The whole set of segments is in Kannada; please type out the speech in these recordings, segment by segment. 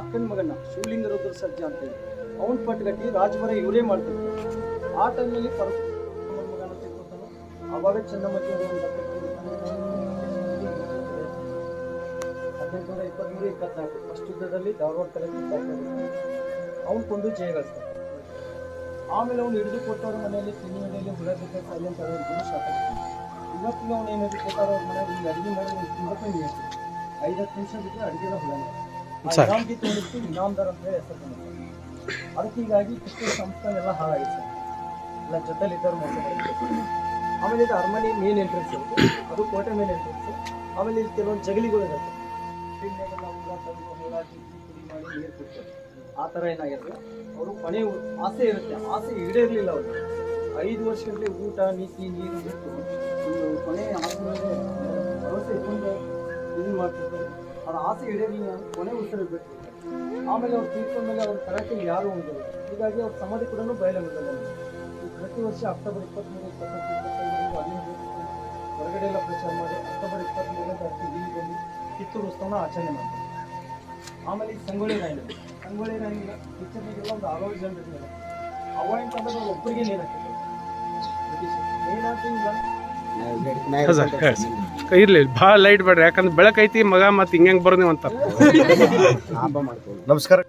ಅಕ್ಕನ ಮಗನ ಶಿವಲಿಂಗ ರುದ್ರ ಸರ್ಜಾ ಅಂತ ಹೇಳಿ. ಅವನ ಪಟ್ಗಟ್ಟಿ ರಾಜಭರ ಇವರೇ ಮಾಡ್ತಿದ್ರು. ಆ ಟೈಮಲ್ಲಿ ಪರ ಮಗನ ತಿಳ್ಕೊತಾನೆ ಅವಾಗ ಒಂದು ಹದಿನೆಂಟುನೂರ ಇಪ್ಪತ್ತ್ಮೂರು ಇಪ್ಪತ್ನಾಲ್ಕು ಫಸ್ಟ್ ಯುದ್ಧದಲ್ಲಿ ಧಾರವಾಡ ಅವನು ಕೊಂದು ಜಯಗಳಿಸ್ತಾನೆ ಆಮೇಲೆ ಅವ್ನು ಹಿಡಿದು ಕೊಟ್ಟವ್ರ ಮನೆಯಲ್ಲಿ, ತಿಂಡಿ ಮನೆಯಲ್ಲಿ ಹುಳ ಬಿದ್ದ ಸೈಲೆಂಟ್ ಆಗಿ ಗುರು ಶಾಪ ಇವತ್ತಿನ ಅವ್ನು ಏನಾದ್ರು ಕೊಟ್ಟಾರ ಅವ್ರ ಮನೆಯಲ್ಲಿ ಅಡುಗೆ ಮಾಡಿ ತಿಂಬಕ್ಕೆ ಐದು ಐದತ್ತು ನಿಮಿಷ ಬಿಟ್ಟರೆ ಅಡುಗೆನ ಹುಳ ಸರ್. ಇನಾಮ್ದಾರ್ ಅಂತ ಹೆಸರು ಅದಕ್ಕೆ ಹೀಗಾಗಿ ಕಿತ್ತೂರು ಸಂಸ್ಥಾನ ಎಲ್ಲ ಹಾಳಾಗಿದೆ ಎಲ್ಲ ಜೊತೆಲಿ ಮೋಸ ಆಮೇಲೆ ಇದು ಅರಮನೆ ಮೇನ್ ಎಂಟ್ರೆನ್ಸ್ ಅದು ಕೋಟೆ ಮೇನ್ ಎಂಟ್ರೆನ್ಸ್ ಆಮೇಲೆ ಇಲ್ಲಿ ಕೆಲವೊಂದು ಜಗಲಿಗಳು ಇರುತ್ತೆ ಆ ಥರ ಏನಾಗಿರುತ್ತೆ? ಅವರು ಕೊನೆ ಆಸೆ ಇರುತ್ತೆ. ಆಸೆ ಈಡೇರಲಿಲ್ಲ ಅವರು. ಐದು ವರ್ಷಗಳಲ್ಲಿ ಊಟ, ನೀತಿ, ನೀರು ಒಂದು ಕೊನೆ ಆಸೆ ಭರವಸೆ ಇಟ್ಕೊಂಡು ಇದು ಮಾಡ್ತಿರ್ತಾರೆ ಅವ್ರ ಆಸೆ ಈಡೇರಲಿಲ್ಲ ಕೊನೆ ಉಸಿರು ಬಿಟ್ಟು. ಆಮೇಲೆ ಅವ್ರು ತೀರ್ಕೊಂಡ್ಮೇಲೆ ಅವ್ರ ತರಕ್ಕೆ ಯಾರು ಉಳಿದಿಲ್ಲ ಹೀಗಾಗಿ ಅವ್ರ ಸಮಾಧಿ ಕೂಡ ಈ ಪ್ರತಿ ವರ್ಷ ಅಕ್ಟೋಬರ್ ಇಪ್ಪತ್ತ್ಮೂರು ಇಪ್ಪತ್ತೊಂದು ಇಪ್ಪತ್ತೈದು ಹೊರಗಡೆ ಎಲ್ಲ ಪ್ರಚಾರ ಮಾಡಿ ಅಕ್ಟೋಬರ್ ಇಪ್ಪತ್ತ್ಮೂರನೇ ತಾರೀಕು ಇಲ್ಲಿ ಬಂದು ಕಿತ್ತೂರು ಉತ್ಸವನ ಆಚರಣೆ ಮಾಡ್ತಾರೆ. ಆಮೇಲೆ ಈ ಸಂಗೊಳ್ಳಿ ರಾಯಣ್ಣ ಸಂಗೊಳ್ಳಿ ರಾಯಣ್ಣ ಪಿಕ್ಚರ್ನಾಗೆಲ್ಲ ಒಂದು ಆರೋಗ್ಯ ಜನ ಅವಾಯಿಂಟ್ ಅಂದ್ರೆ ಒಬ್ಬರಿಗೆ ನೇಣು ಹಾಕಿದ್ರು. ಸರ್ ಇರ್ಲಿ ಭಾಳ ಲೈಟ್ ಬೇಡ್ರಿ ಯಾಕಂದ್ರೆ ಬೆಳಕೈತಿ ಮಗ ಮತ್ತೆ ಹಿಂಗೆ ಬರೋ ನೀವು ಅಂತಾರೆ ನಮಸ್ಕಾರ.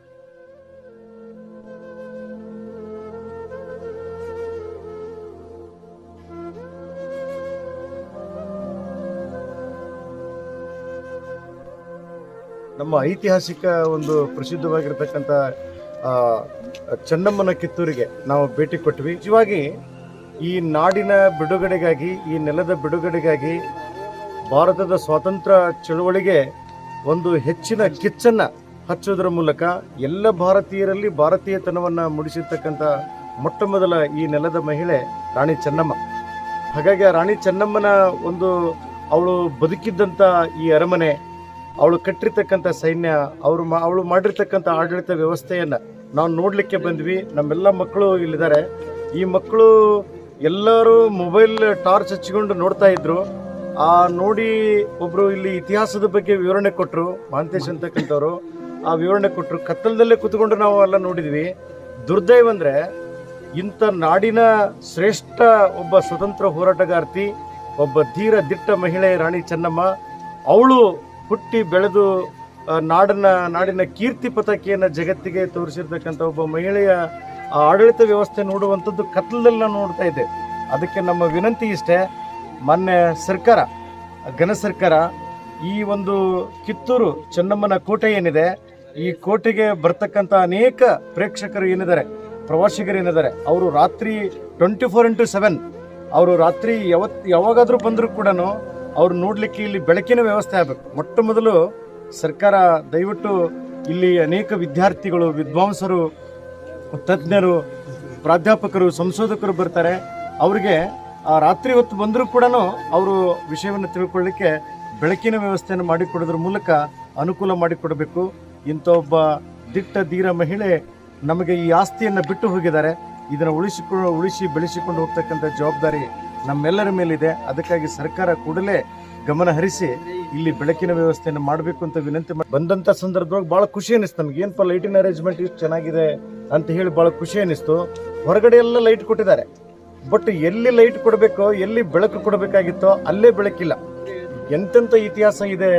ನಮ್ಮ ಐತಿಹಾಸಿಕ ಒಂದು ಪ್ರಸಿದ್ಧವಾಗಿರ್ತಕ್ಕಂಥ ಚನ್ನಮ್ಮನ ಚೆನ್ನಮ್ಮನ ಕಿತ್ತೂರಿಗೆ ನಾವು ಭೇಟಿ ಕೊಟ್ವಿ. ನಿಜವಾಗಿ ಈ ನಾಡಿನ ಬಿಡುಗಡೆಗಾಗಿ, ಈ ನೆಲದ ಬಿಡುಗಡೆಗಾಗಿ ಭಾರತದ ಸ್ವಾತಂತ್ರ್ಯ ಚಳುವಳಿಗೆ ಒಂದು ಹೆಚ್ಚಿನ ಕಿಚ್ಚನ್ನು ಹಚ್ಚೋದ್ರ ಮೂಲಕ ಎಲ್ಲ ಭಾರತೀಯರಲ್ಲಿ ಭಾರತೀಯತನವನ್ನು ಮೂಡಿಸಿರ್ತಕ್ಕಂಥ ಮೊಟ್ಟ ಮೊದಲ ಈ ನೆಲದ ಮಹಿಳೆ ರಾಣಿ ಚೆನ್ನಮ್ಮ. ಹಾಗಾಗಿ ಆ ರಾಣಿ ಚೆನ್ನಮ್ಮನ ಒಂದು ಅವಳು ಬದುಕಿದ್ದಂಥ ಈ ಅರಮನೆ, ಅವಳು ಕಟ್ಟಿರ್ತಕ್ಕಂಥ ಸೈನ್ಯ, ಅವರು ಮಾ, ಅವಳು ಮಾಡಿರ್ತಕ್ಕಂಥ ಆಡಳಿತ ವ್ಯವಸ್ಥೆಯನ್ನು ನಾವು ನೋಡಲಿಕ್ಕೆ ಬಂದ್ವಿ. ನಮ್ಮೆಲ್ಲ ಮಕ್ಕಳು ಇಲ್ಲಿದ್ದಾರೆ. ಈ ಮಕ್ಕಳು ಎಲ್ಲರೂ ಮೊಬೈಲ್ ಟಾರ್ಚ್ ಹಚ್ಚಿಕೊಂಡು ನೋಡ್ತಾ ಇದ್ರು. ಆ ನೋಡಿ ಒಬ್ರು ಇಲ್ಲಿ ಇತಿಹಾಸದ ಬಗ್ಗೆ ವಿವರಣೆ ಕೊಟ್ಟರು ಮಹಾಂತೇಶ್ ಅಂತಕ್ಕಂಥವ್ರು ಆ ವಿವರಣೆ ಕೊಟ್ಟರು ಕತ್ತಲದಲ್ಲೇ ಕೂತ್ಕೊಂಡು ನಾವು ಎಲ್ಲ ನೋಡಿದ್ವಿ. ದುರ್ದೈವ ಅಂದರೆ ಇಂಥ ನಾಡಿನ ಶ್ರೇಷ್ಠ ಒಬ್ಬ ಸ್ವತಂತ್ರ ಹೋರಾಟಗಾರ್ತಿ, ಒಬ್ಬ ಧೀರ ದಿಟ್ಟ ಮಹಿಳೆ ರಾಣಿ ಚೆನ್ನಮ್ಮ. ಅವಳು ಹುಟ್ಟಿ ಬೆಳೆದು ನಾಡನ್ನ, ನಾಡಿನ ಕೀರ್ತಿ ಪತಾಕೆಯನ್ನು ಜಗತ್ತಿಗೆ ತೋರಿಸಿರ್ತಕ್ಕಂಥ ಒಬ್ಬ ಮಹಿಳೆಯ ಆ ಆಡಳಿತ ವ್ಯವಸ್ಥೆ ನೋಡುವಂಥದ್ದು ಕತ್ಲದಲ್ಲಿ ನಾನು ನೋಡ್ತಾ ಇದ್ದೆ ಅದಕ್ಕೆ ನಮ್ಮ ವಿನಂತಿ ಇಷ್ಟೇ, ಮೊನ್ನೆ ಸರ್ಕಾರ, ಘನ ಸರ್ಕಾರ ಈ ಒಂದು ಕಿತ್ತೂರು ಚೆನ್ನಮ್ಮನ ಕೋಟೆ ಏನಿದೆ, ಈ ಕೋಟೆಗೆ ಬರ್ತಕ್ಕಂಥ ಅನೇಕ ಪ್ರೇಕ್ಷಕರು ಏನಿದ್ದಾರೆ, ಪ್ರವಾಸಿಗರು ಏನಿದ್ದಾರೆ, ಅವರು ರಾತ್ರಿ ಟ್ವೆಂಟಿ ಫೋರ್ ಇಂಟು ಸೆವೆನ್ ಅವರು ರಾತ್ರಿ ಯಾವತ್, ಯಾವಾಗಾದರೂ ಬಂದರೂ ಕೂಡ ಅವ್ರು ನೋಡಲಿಕ್ಕೆ ಇಲ್ಲಿ ಬೆಳಕಿನ ವ್ಯವಸ್ಥೆ ಆಗಬೇಕು. ಮೊಟ್ಟ ಮೊದಲು ಸರ್ಕಾರ ದಯವಿಟ್ಟು ಇಲ್ಲಿ ಅನೇಕ ವಿದ್ಯಾರ್ಥಿಗಳು, ವಿದ್ವಾಂಸರು ತಜ್ಞರು, ಪ್ರಾಧ್ಯಾಪಕರು, ಸಂಶೋಧಕರು ಬರ್ತಾರೆ. ಅವರಿಗೆ ರಾತ್ರಿ ಹೊತ್ತು ಬಂದರೂ ಕೂಡ ಅವರು ವಿಷಯವನ್ನು ತಿಳ್ಕೊಳ್ಳಿಕ್ಕೆ ಬೆಳಕಿನ ವ್ಯವಸ್ಥೆಯನ್ನು ಮಾಡಿಕೊಡೋದ್ರ ಮೂಲಕ ಅನುಕೂಲ ಮಾಡಿಕೊಡಬೇಕು. ಇಂಥ ಒಬ್ಬ ದಿಟ್ಟ, ಧೀರ ಮಹಿಳೆ ನಮಗೆ ಈ ಆಸ್ತಿಯನ್ನು ಬಿಟ್ಟು ಹೋಗಿದ್ದಾರೆ. ಇದನ್ನು ಉಳಿಸಿಕೊಂಡು ಉಳಿಸಿ ಬೆಳೆಸಿಕೊಂಡು ಹೋಗ್ತಕ್ಕಂಥ ಜವಾಬ್ದಾರಿ ನಮ್ಮೆಲ್ಲರ ಮೇಲಿದೆ. ಅದಕ್ಕಾಗಿ ಸರ್ಕಾರ ಕೂಡಲೇ ಗಮನ ಹರಿಸಿ ಇಲ್ಲಿ ಬೆಳಕಿನ ವ್ಯವಸ್ಥೆಯನ್ನು ಮಾಡಬೇಕು ಅಂತ ವಿನಂತಿ ಮಾಡಿ ಬಂದಂಥ ಸಂದರ್ಭದೊಳಗೆ ಭಾಳ ಖುಷಿ ಅನಿಸ್ತು ನಮ್ಗೆ. ಏನಪ್ಪ ಲೈಟಿನ ಅರೇಂಜ್ಮೆಂಟ್ ಇಷ್ಟು ಚೆನ್ನಾಗಿದೆ ಅಂತ ಹೇಳಿ ಭಾಳ ಖುಷಿ ಅನಿಸ್ತು. ಹೊರಗಡೆ ಎಲ್ಲ ಲೈಟ್ ಕೊಟ್ಟಿದ್ದಾರೆ. ಬಟ್ ಎಲ್ಲಿ ಲೈಟ್ ಕೊಡಬೇಕೋ, ಎಲ್ಲಿ ಬೆಳಕು ಕೊಡಬೇಕಾಗಿತ್ತೋ ಅಲ್ಲೇ ಬೆಳಕಿಲ್ಲ. ಎಂತೆಂಥ ಇತಿಹಾಸ ಇದೆ.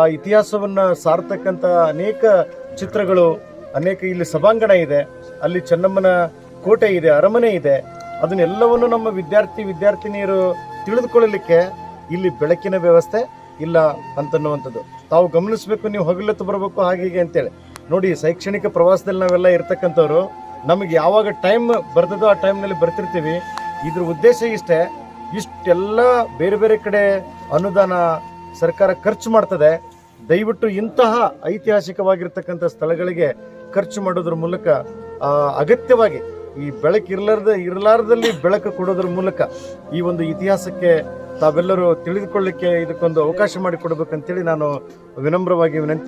ಆ ಇತಿಹಾಸವನ್ನು ಸಾರ್ತಕ್ಕಂಥ ಅನೇಕ ಚಿತ್ರಗಳು, ಅನೇಕ ಇಲ್ಲಿ ಸಭಾಂಗಣ ಇದೆ. ಅಲ್ಲಿ ಚೆನ್ನಮ್ಮನ ಕೋಟೆ ಇದೆ, ಅರಮನೆ ಇದೆ. ಅದನ್ನೆಲ್ಲವನ್ನು ನಮ್ಮ ವಿದ್ಯಾರ್ಥಿ, ವಿದ್ಯಾರ್ಥಿನಿಯರು ತಿಳಿದುಕೊಳ್ಳಲಿಕ್ಕೆ ಇಲ್ಲಿ ಬೆಳಕಿನ ವ್ಯವಸ್ಥೆ ಇಲ್ಲ ಅಂತನ್ನುವಂಥದ್ದು. ತಾವು ಗಮನಿಸಬೇಕು, ನೀವು ಹಗಲತ್ತು ಬರಬೇಕು ಹಾಗೆ ಹೀಗೆ ಅಂತೇಳಿ. ನೋಡಿ, ಶೈಕ್ಷಣಿಕ ಪ್ರವಾಸದಲ್ಲಿ ನಾವೆಲ್ಲ ಇರ್ತಕ್ಕಂಥವ್ರು, ನಮಗೆ ಯಾವಾಗ ಟೈಮ್ ಬರ್ತದೋ ಆ ಟೈಮ್ನಲ್ಲಿ ಬರ್ತಿರ್ತೀವಿ. ಇದ್ರ ಉದ್ದೇಶ ಇಷ್ಟೇ, ಇಷ್ಟೆಲ್ಲ ಬೇರೆ ಬೇರೆ ಕಡೆ ಅನುದಾನ ಸರ್ಕಾರ ಖರ್ಚು ಮಾಡ್ತದೆ. ದಯವಿಟ್ಟು ಇಂತಹ ಐತಿಹಾಸಿಕವಾಗಿರ್ತಕ್ಕಂಥ ಸ್ಥಳಗಳಿಗೆ ಖರ್ಚು ಮಾಡೋದ್ರ ಮೂಲಕ ಅಗತ್ಯವಾಗಿ ಈ ಬೆಳಕು ಇರ್ಲಾರ್ದ ಇರಲಾರ್ದಲ್ಲಿ ಬೆಳಕು ಕೊಡೋದ್ರ ಮೂಲಕ ಈ ಒಂದು ಇತಿಹಾಸಕ್ಕೆ ತಾವೆಲ್ಲರೂ ತಿಳಿದುಕೊಳ್ಳಿಕ್ಕೆ ಇದಕ್ಕೊಂದು ಅವಕಾಶ ಮಾಡಿಕೊಡ್ಬೇಕಂತೇಳಿ ನಾನು ವಿನಮ್ರವಾಗಿ ವಿನಂತಿ